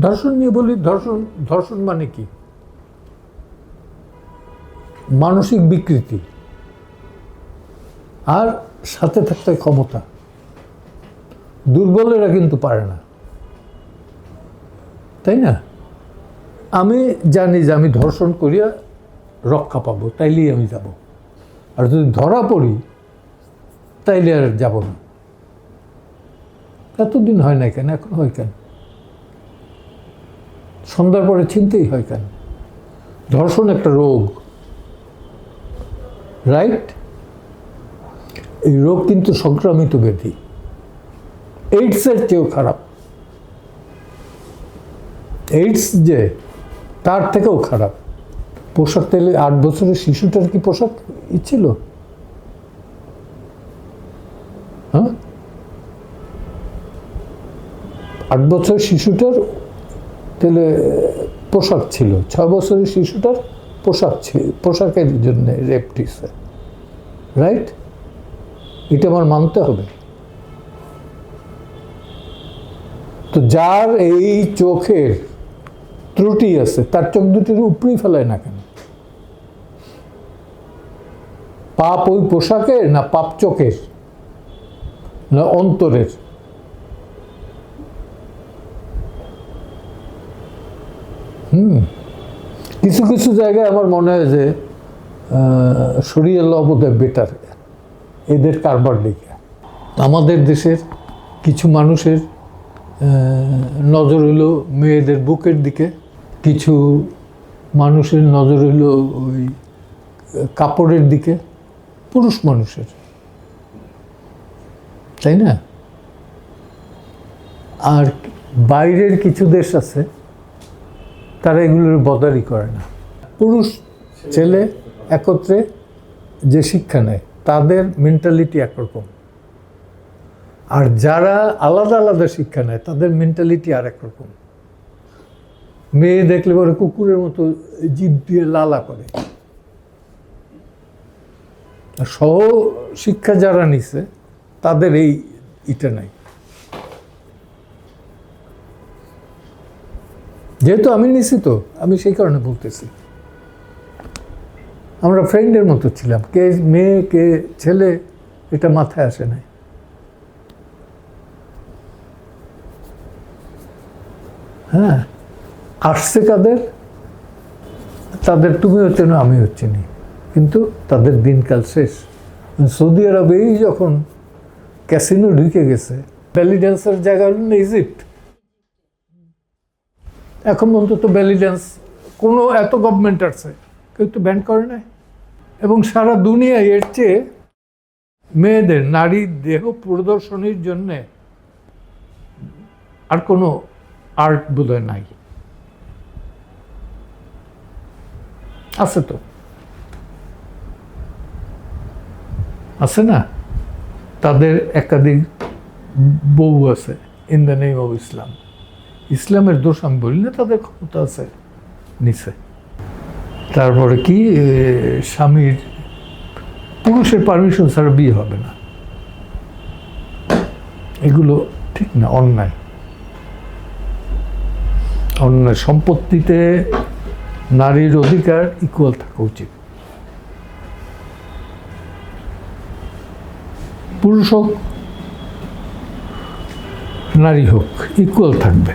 ধর্ষণ নিয়ে বলি, ধর্ষণ ধর্ষণ মানে কি? মানসিক বিকৃতি আর সাথে থাকতে ক্ষমতা। দুর্বলেরা কিন্তু পারে না। তাই না? আমি জানি যে আমি ধর্ষণ করিয়া রক্ষা পাবো, তাইলেই আমি যাব। আর যদি ধরা পড়ি, তাইলে আর যাব না। এতদিন হয় না কেন? এখন হয় কেন? সন্ধ্যার পরে চিনতেই হয় কেন? ধর্ষণ একটা রোগ। রাইট এই রোগ কিন্তু সংক্রামিত ব্যাধি। এইডসের চেয়েও খারাপ। এইডস যে, তার থেকেও খারাপ। পোশাক তেলে আট বছরের শিশুটার কি পোশাক ইচ্ছিল হ্যাঁ? আট বছরের শিশুটার তাহলে পোশাক ছিল। ছ বছরের শিশুটার পোশাক ছিল, পোশাকের জন্য রেপটিসে রাইট এটা আমার মানতে হবে। তো যার এই চোখের ত্রুটি আছে, তার চোখ দুটির উপরেই ফেলায় না কেন? পাপ ওই পোশাকের না পাপ চোখের? না অন্তরের? হুম। কিছু কিছু জায়গায় আমার মনে হয় যে সরিয়ে বোধহয় বেটার এদের কারবার দিকে। আমাদের দেশের কিছু মানুষের নজর হলো মেয়েদের বুকের দিকে। কিছু মানুষের নজর হলো ওই কাপড়ের দিকে। পুরুষ মানুষের। তাই না? আর বাইরের কিছু দেশ আছে তারা এগুলোর বদারি করে না। পুরুষ ছেলে একত্রে যে শিক্ষা নেয়, তাদের মেন্টালিটি একরকম। আর যারা আলাদা আলাদা শিক্ষা নেয়, তাদের মেন্টালিটি আর একরকম। মেয়ে দেখলে পরে কুকুরের মতো জিভ দিয়ে লালা করে। সহ শিক্ষা যারা নিছে, তাদের এই ইটা নাই। যেহেতু আমি নিছি তো, আমি সেই কারণে বলতেছি। আমরা ফ্রেন্ডের মতো ছিলাম, কে মেয়ে, কে ছেলে, এটা মাথায় আসে নাই। হ্যাঁ আসছে কাদের তাদের তুমিও চেনো, আমিও চিনি, কিন্তু তাদের দিনকাল শেষ। সৌদি আরবেই যখন ক্যাসিনো ঢুকে গেছে ব্যালি ড্যান্সের জায়গা হল না ইজিপ্ট এখন অন্তত তো ব্যালি ড্যান্স কোনো এত গভর্নমেন্ট আছে কেউ তো ব্যান করে নাই। এবং সারা দুনিয়ায় এর চেয়ে মেয়েদের নারী দেহ প্রদর্শনীর জন্যে আর কোনো আর্ট বোধহয় নাই। আছে তো। আছে না? তাদের একাধিক বউ আছে in the name of Islam ইসলামের দোষ আমি বলি না, তাদের ক্ষমতা আছে নিচে। তারপরে কি স্বামীর, পুরুষের পারমিশন ছাড়া বিয়ে হবে না। এগুলো ঠিক না, অন্যায়। অন্যায় সম্পত্তিতে নারীর অধিকার ইকুয়াল থাকা উচিত। পুরুষ হোক, নারী হোক ইকুয়াল থাকবে।